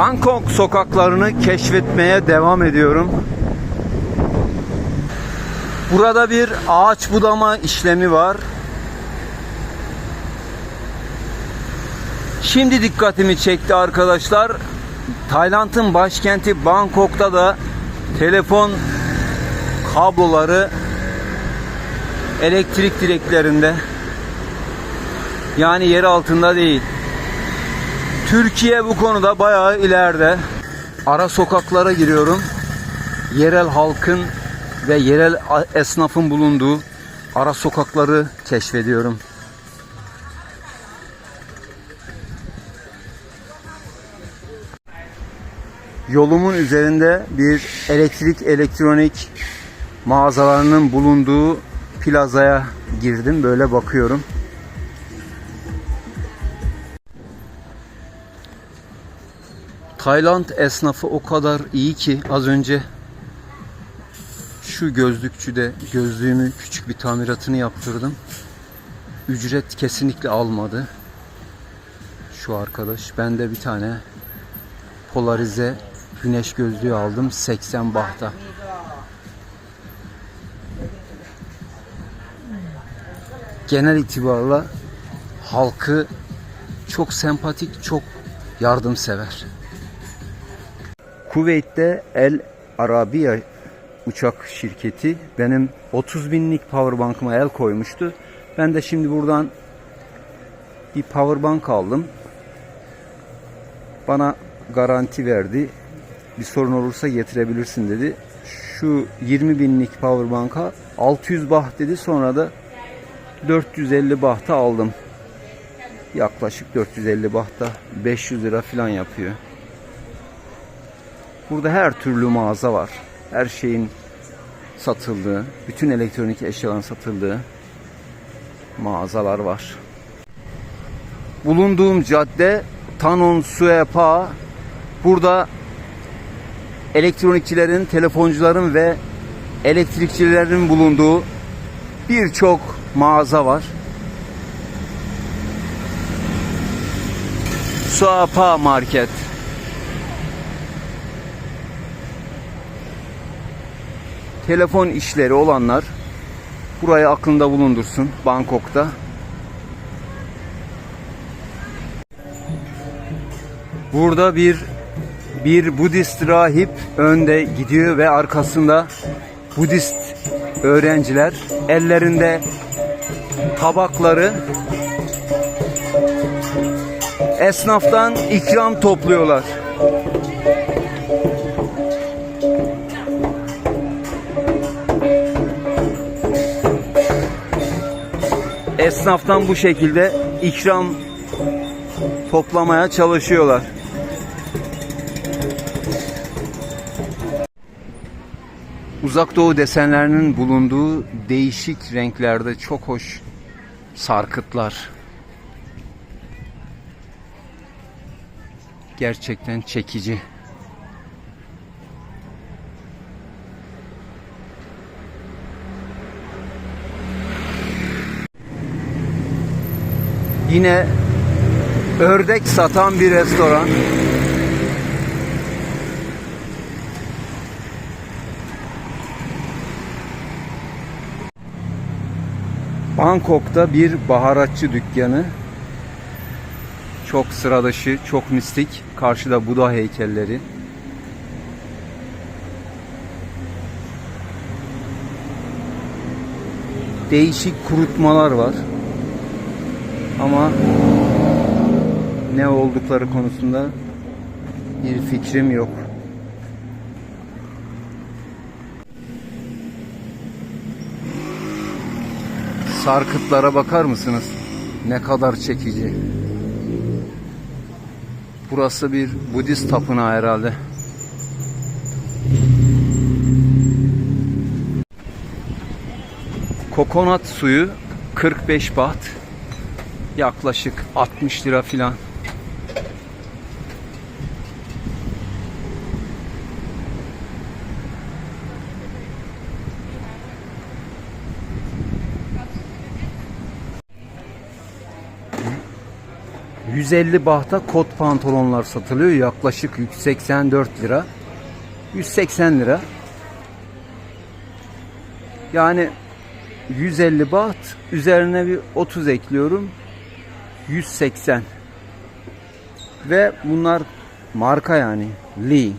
Bangkok sokaklarını keşfetmeye devam ediyorum. Burada bir ağaç budama işlemi var. Şimdi dikkatimi çekti arkadaşlar. Tayland'ın başkenti Bangkok'ta da telefon kabloları elektrik direklerinde yani yer altında değil. Türkiye bu konuda bayağı ileride. Ara sokaklara giriyorum. Yerel halkın ve yerel esnafın bulunduğu ara sokakları keşfediyorum. Yolumun üzerinde bir elektrik elektronik mağazalarının bulunduğu plazaya girdim. Böyle bakıyorum. Tayland esnafı o kadar iyi ki az önce şu gözlükçüde gözlüğümü küçük bir tamiratını yaptırdım. Ücret kesinlikle almadı. Şu arkadaş. Ben de bir tane polarize güneş gözlüğü aldım 80 bahta. Genel itibarla halkı çok sempatik, çok yardımsever. Kuveyt'te El Arabiya uçak şirketi benim 30 binlik powerbank'ıma el koymuştu. Ben de şimdi buradan bir powerbank aldım. Bana garanti verdi. Bir sorun olursa getirebilirsin dedi. Şu 20 binlik powerbank'a 600 baht dedi. Sonra da 450 bahta aldım. Yaklaşık 450 bahta 500 lira falan yapıyor. Burada her türlü mağaza var. Her şeyin satıldığı, bütün elektronik eşyaların satıldığı mağazalar var. Bulunduğum cadde Tanon Suepa. Burada elektronikçilerin, telefoncuların ve elektrikçilerin bulunduğu birçok mağaza var. Suapa Market. Telefon işleri olanlar burayı aklında bulundursun Bangkok'ta. Burada bir bir Budist rahip önde gidiyor ve arkasında Budist öğrenciler ellerinde tabakları esnaftan ikram topluyorlar. Esnaftan bu şekilde ikram toplamaya çalışıyorlar. Uzak Doğu desenlerinin bulunduğu değişik renklerde çok hoş sarkıtlar. Gerçekten çekici. Yine ördek satan bir restoran. Bangkok'ta bir baharatçı dükkanı. Çok sıra dışı, çok mistik. Karşıda Buda heykelleri. Değişik kurutmalar var. Ama ne oldukları konusunda bir fikrim yok. Sarkıtlara bakar mısınız? Ne kadar çekici. Burası bir Budist tapınağı herhalde. Kokonat suyu 45 baht. Yaklaşık 60 lira filan. 150 bahta kot pantolonlar satılıyor. Yaklaşık 184 lira. 180 lira. Yani 150 baht üzerine bir 30 ekliyorum. 180. Ve bunlar marka yani Lee.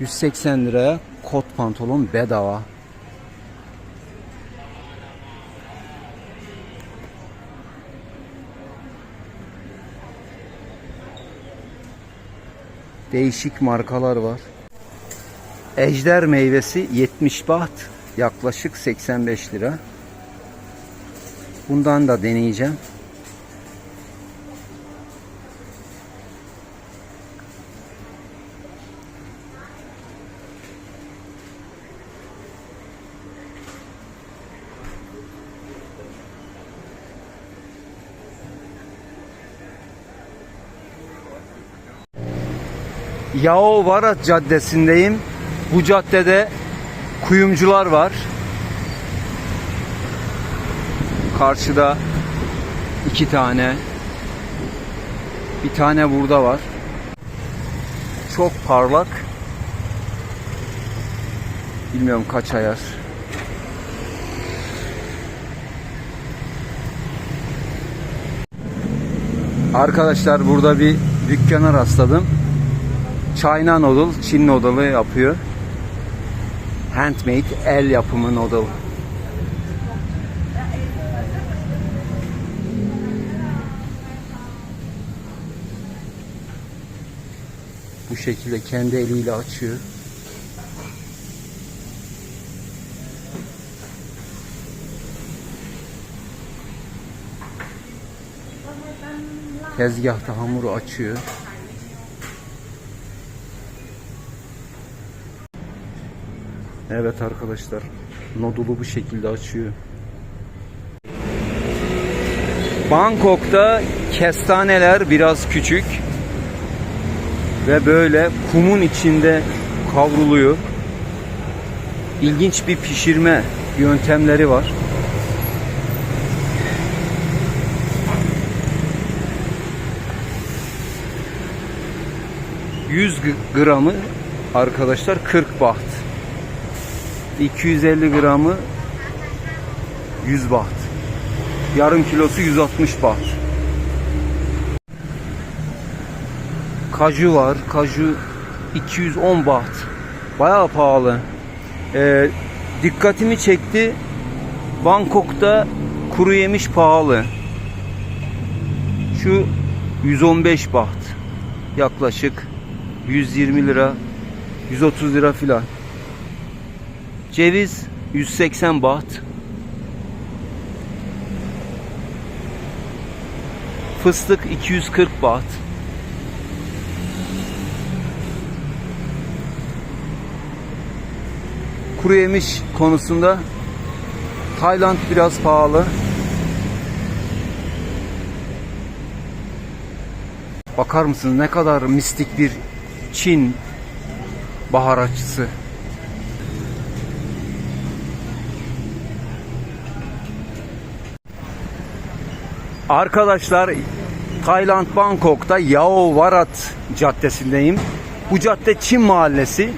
180 liraya kot pantolon bedava. Değişik markalar var. Ejder meyvesi 70 baht yaklaşık 85 lira. Bundan da deneyeceğim. Yao Varat Caddesi'ndeyim. Bu caddede kuyumcular var. Karşıda iki tane. Bir tane burada var. Çok parlak. Bilmiyorum kaç ayar. Arkadaşlar burada bir dükkana rastladım. China noodle, Çin noodle'ı yapıyor. Handmade, el yapımı noodle. Şekilde kendi eliyle açıyor. Tezgahta hamuru açıyor. Evet arkadaşlar. Nodulu bu şekilde açıyor. Bangkok'ta kestaneler biraz küçük ve böyle kumun içinde kavruluyor. İlginç bir pişirme yöntemleri var. ...100 gramı arkadaşlar 40 baht. 250 gramı 100 baht. Yarım kilosu 160 baht. Kaju var. Kaju 210 baht. Bayağı pahalı. Ee, dikkatimi çekti. Bangkok'ta kuru yemiş pahalı. Şu 115 baht. Yaklaşık 120 lira 130 lira filan. Ceviz 180 baht. Fıstık 240 baht. Kuru yemiş konusunda Tayland biraz pahalı. Bakar mısınız ne kadar mistik bir Çin baharatçısı. Arkadaşlar Tayland Bangkok'ta Yao Warat caddesindeyim. Bu cadde Çin mahallesi.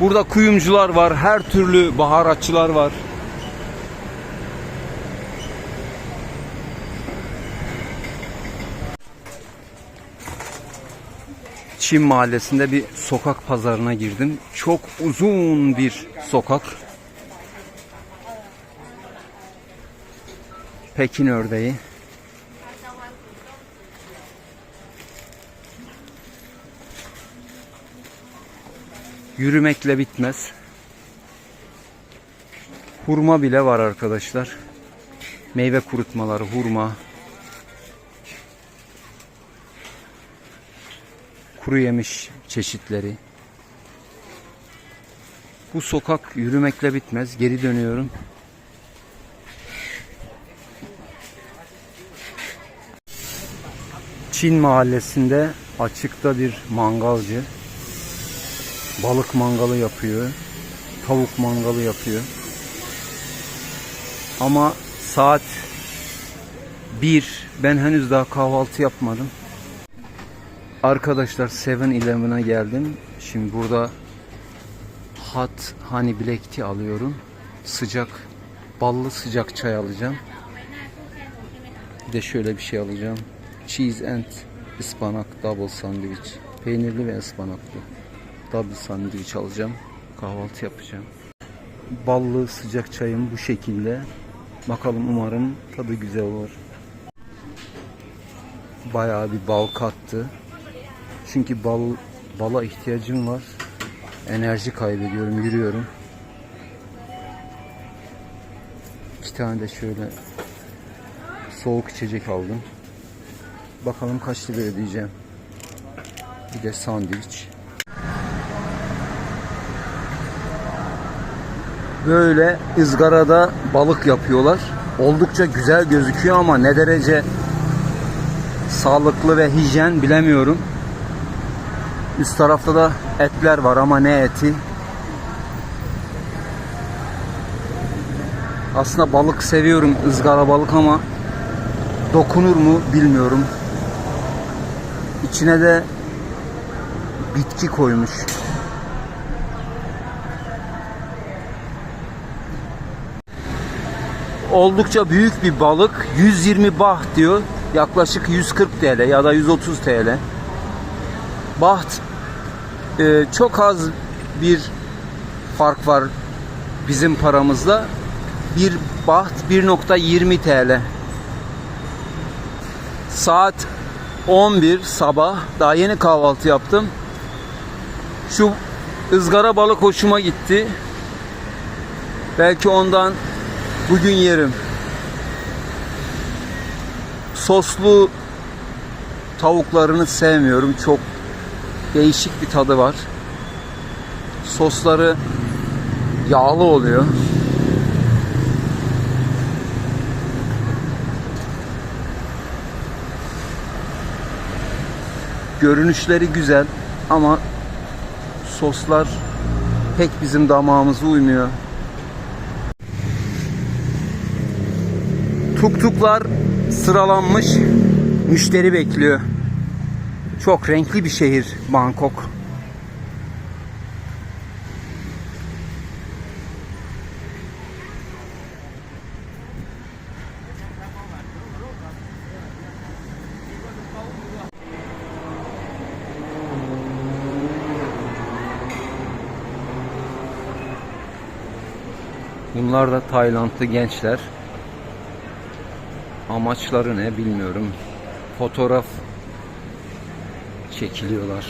Burada kuyumcular var, her türlü baharatçılar var. Çin mahallesinde bir sokak pazarına girdim. Çok uzun bir sokak. Pekin ördeği. Yürümekle bitmez. Hurma bile var arkadaşlar. Meyve kurutmaları, hurma. Kuru yemiş çeşitleri. Bu sokak yürümekle bitmez. Geri dönüyorum. Çin mahallesinde açıkta bir mangalcı. Balık mangalı yapıyor. Tavuk mangalı yapıyor. Ama saat 1. Ben henüz daha kahvaltı yapmadım. Arkadaşlar 7-Eleven'a geldim. Şimdi burada hot honey black tea alıyorum. Sıcak, ballı sıcak çay alacağım. Bir de şöyle bir şey alacağım. Cheese and ıspanak double sandwich. Peynirli ve ıspanaklı. Double sandwich alacağım. Kahvaltı yapacağım. Ballı sıcak çayım bu şekilde. Bakalım umarım tadı güzel olur. Bayağı bir bal kattı. Çünkü bal bala ihtiyacım var. Enerji kaybediyorum, yürüyorum. İki tane de şöyle soğuk içecek aldım. Bakalım kaç lira ödeyeceğim. Bir de sandviç. Böyle ızgarada balık yapıyorlar. Oldukça güzel gözüküyor ama ne derece sağlıklı ve hijyen bilemiyorum. Üst tarafta da etler var ama ne eti? Aslında balık seviyorum ızgara balık ama dokunur mu bilmiyorum. İçine de bitki koymuş. Oldukça büyük bir balık. 120 bah diyor. Yaklaşık 140 TL ya da 130 TL. Baht e, çok az bir fark var bizim paramızda. Bir baht 1.20 TL. Saat 11 sabah. Daha yeni kahvaltı yaptım. Şu ızgara balık hoşuma gitti. Belki ondan bugün yerim. Soslu tavuklarını sevmiyorum. Çok değişik bir tadı var. Sosları yağlı oluyor. Görünüşleri güzel ama soslar pek bizim damağımıza uymuyor. Tuktuklar sıralanmış müşteri bekliyor. Çok renkli bir şehir Bangkok. Bunlar da Taylandlı gençler. Amaçları ne bilmiyorum. Fotoğraf çekiliyorlar.